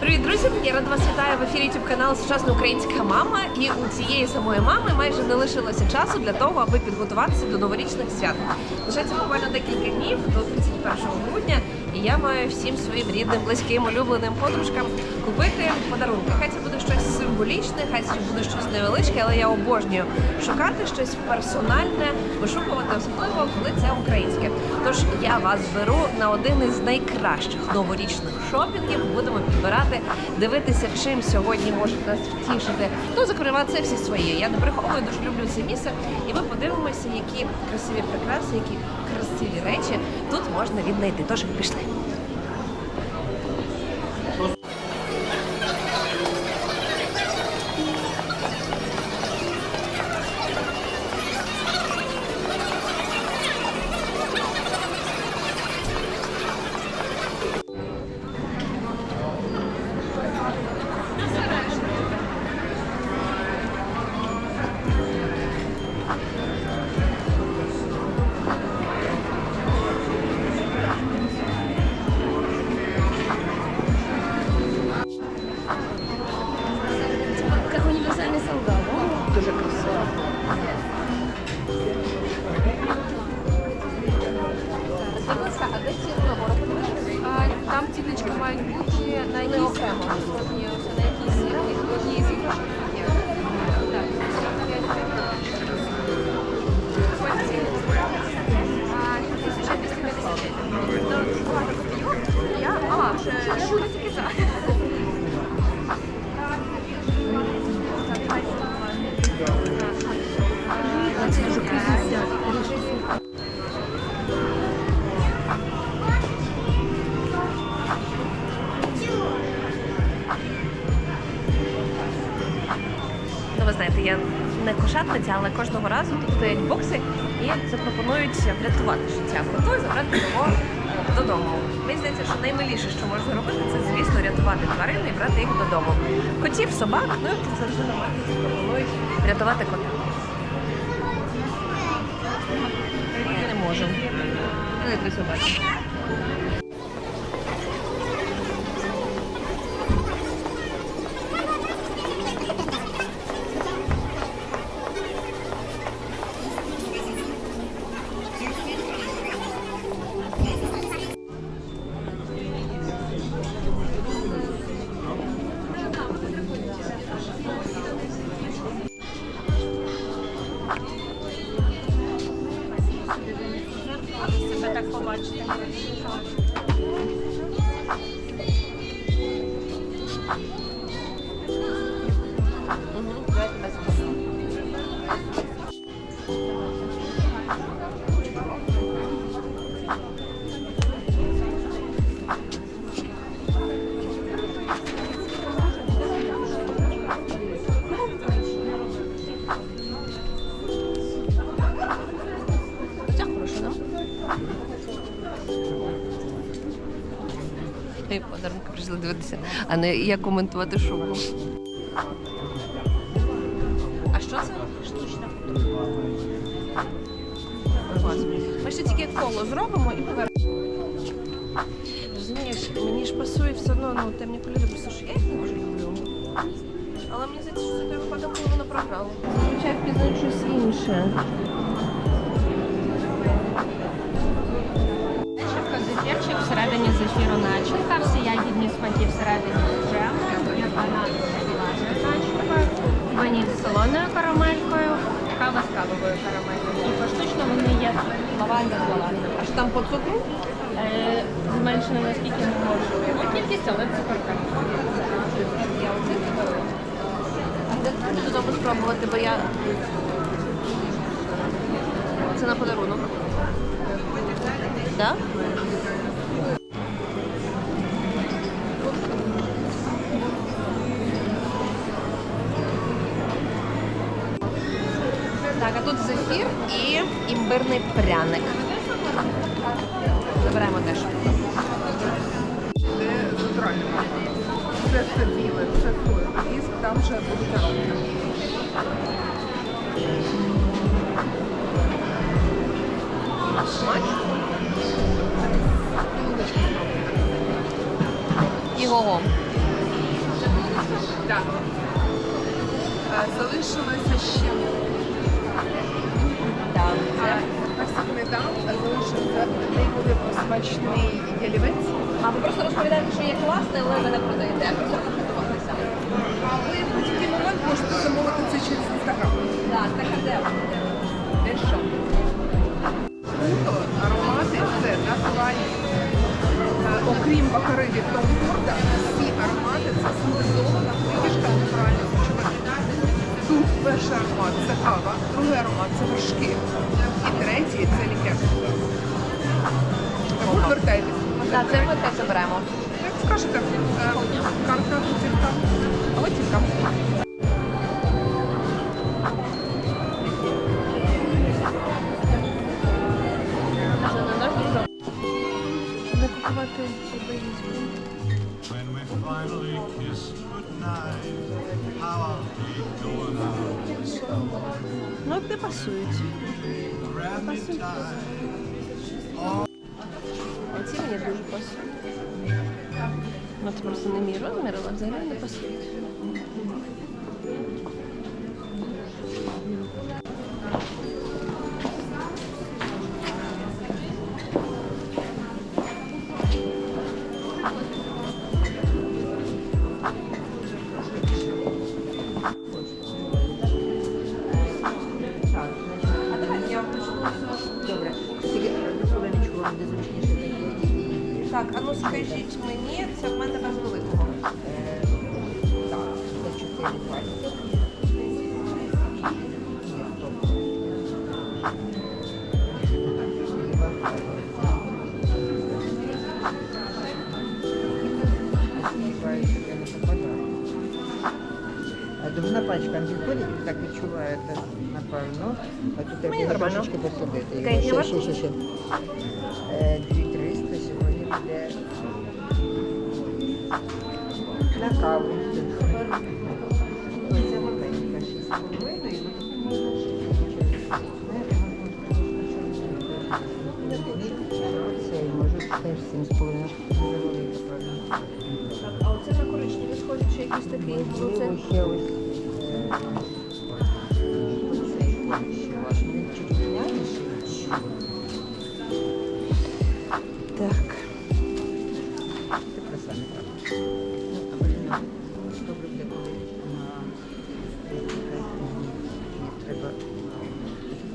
Привіт, друзі! Я рада вас вітаю в ефірі youtube канал Сучасна Українська мама. І у цієї самої мами майже не лишилося часу для того, аби підготуватися до новорічних свят. Лишається буквально декілька днів до 31 грудня, і я маю всім своїм рідним, близьким, улюбленим подружкам купити подарунки. Хай це буде щось символічне, хай буде щось невеличке, але я обожнюю шукати щось персональне, вишукувати, особливо коли це українське. Тож я вас беру на один із найкращих новорічних шопінгів. Будемо підбирати, дивитися, чим сьогодні можуть нас втішити. Ну, зокрема, це всі свої. Я не приховую, дуже люблю це місце. І ми подивимося, які красиві прикраси, які красиві речі тут можна віднайти. Тож пішли. Мають бути на якісь але кожного разу тут стоять бокси і запропонують врятувати життя коту забрати його додому. Мені здається, що наймиліше, що можна робити, це, звісно, рятувати тварин і брати їх додому. Котів, собак, ну і завжди на маркеті пропонують врятувати кота. Не можемо. Не три собаки. Себе так побачити. Ей, подарунки прийшли дивитися, а не як коментувати шоу. А що це? Штучна. Ми ще тільки коло зробимо і повернемо. Розумієш, мені ж пасує все одно ну, темні кольори, просто що я їх не дуже люблю. Але мені здається, що той випадок, коли вона програла. Зазвичай впізнають щось інше. Зефірчик, всередині зефіру начинка, всі ягідні смаки всередині джем, начинка, ваніль з солоною карамелькою, кава з кавовою карамелькою. І поштучно вони є лаванда з лавандою. А що там по цукру? Е, Зменшено наскільки ми можемо. Кількість, але цукорка. Я оце хочу додому спробувати, бо я. Це на подарунок. Так? Так, тут зефір і імбирний пряник. Заберемо теж. Це натуральне масло. Це все біле, це соєвий тіск, там вже будуть аромати. Смачно. Ого. Так. Е, Залишилося ще А, наступний там залишився неймовірно смачний ялівець. А ви просто розповідаєте, що є класне, але ви не продаєте. А просто приготуватися. А ви в будь-який момент можете замовити це через інстаграм. Так, так а де? Де що? Круто, аромати це натуральні. Е, Окрім бакари від Том Форда, всі аромати це синтезована витяжка натурального речовини. Тут перший аромат це кава, другий аромат це вершки. Так, це ми теж заберемо. Як скажете, е, карта готівка. Готівка. Не купувати. When we finally kissed goodnight, how I'll be going out this Ну, от не пасують. grab me tight. Оці мені дуже пасують. Ну, це просто не мій розмір, але взагалі не пасують. Добре. Не підходить, ви так відчуваєте, напевно. А тут Мені треба нормально. трошечки посадити. Окей, Ще, я ще, ще, ще. Е, 2300 сьогодні буде на каву.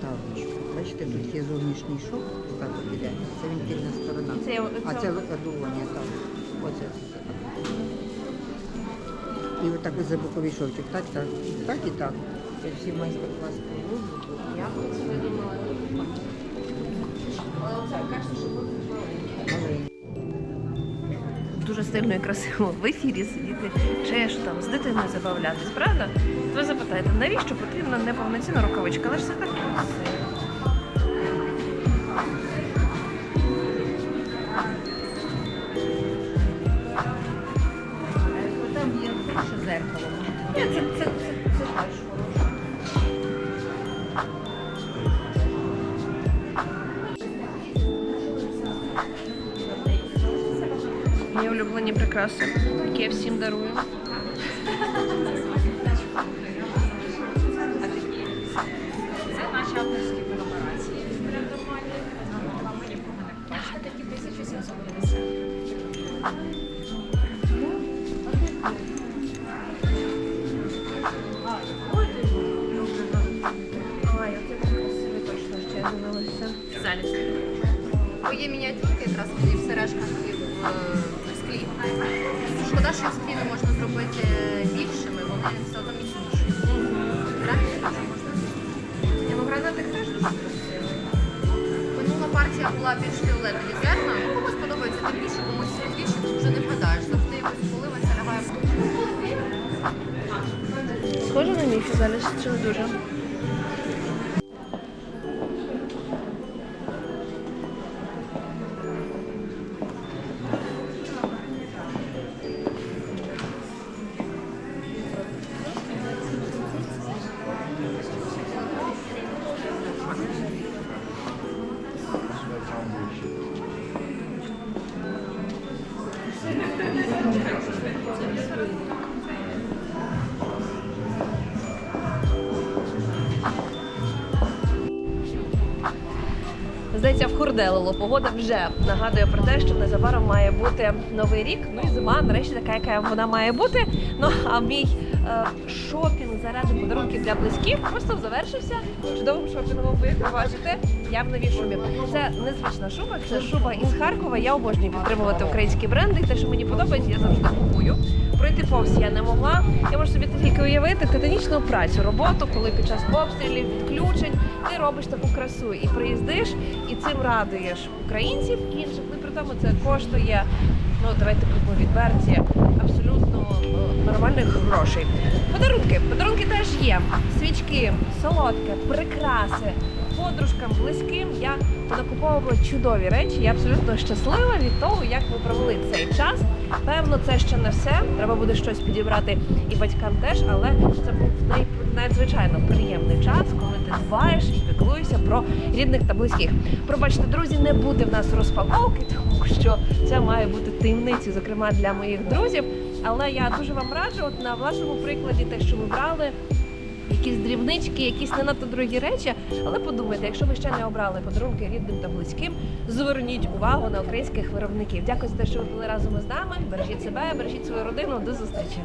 Тавочку. Бачите, тут є зовнішній шов, так от іде. Це він тильна сторона. Це а це- це дування так. Оце. І отак ось за боковий шовчик. Так, так. Так і так. Це всі майстер-клас. Я дуже стильно і красиво в ефірі сидіти, ж там з дитиною забавлятись, правда? Ви запитаєте, навіщо потрібна неповноцінна рукавичка? Але ж це так красиво. Мої улюблені прикраси, які я всім дарую. Партія була більш фіолетові зерна. Ну, комусь подобається більше, комусь тут вже не вгадаєш. Завжди якось поливається, лягає. Схоже на мій фізаліс, чи не дуже? Виявляється, вхурделило. Погода вже нагадує про те, що незабаром має бути новий рік. Ну і зима, нарешті, така, яка вона має бути. Ну а мій е, шопінг заради подарунків для близьких просто завершився чудовим шопінгом. Ви як бачите, я в новій шубі. Це незвична шуба, це шуба із Харкова. Я обожнюю підтримувати українські бренди. Те, що мені подобається, я завжди купую. Пройти повз я не могла. Я можу собі тільки уявити титанічну працю, роботу, коли під час обстрілів, відключень ти робиш таку красу і приїздиш, цим радуєш українців інших. Ну при тому це коштує. Ну давайте будемо відверті, абсолютно е, нормальних грошей. Подарунки, подарунки теж є. Свічки, солодке, прикраси. Подружкам, близьким я накуповувала чудові речі. Я абсолютно щаслива від того, як ми провели цей час. Певно, це ще не все. Треба буде щось підібрати і батькам теж, але це був най- надзвичайно приємний час, коли ти дбаєш і піклуєшся про рідних та близьких. Пробачте, друзі, не буде в нас розпаковки, тому що це має бути таємницею, зокрема для моїх друзів. Але я дуже вам раджу, от на вашому прикладі, те, що ми брали. Якісь дрібнички, якісь не надто дорогі речі, але подумайте, якщо ви ще не обрали подарунки рідним та близьким, зверніть увагу на українських виробників. Дякую за те, що ви були разом із нами. Бережіть себе, бережіть свою родину. До зустрічі.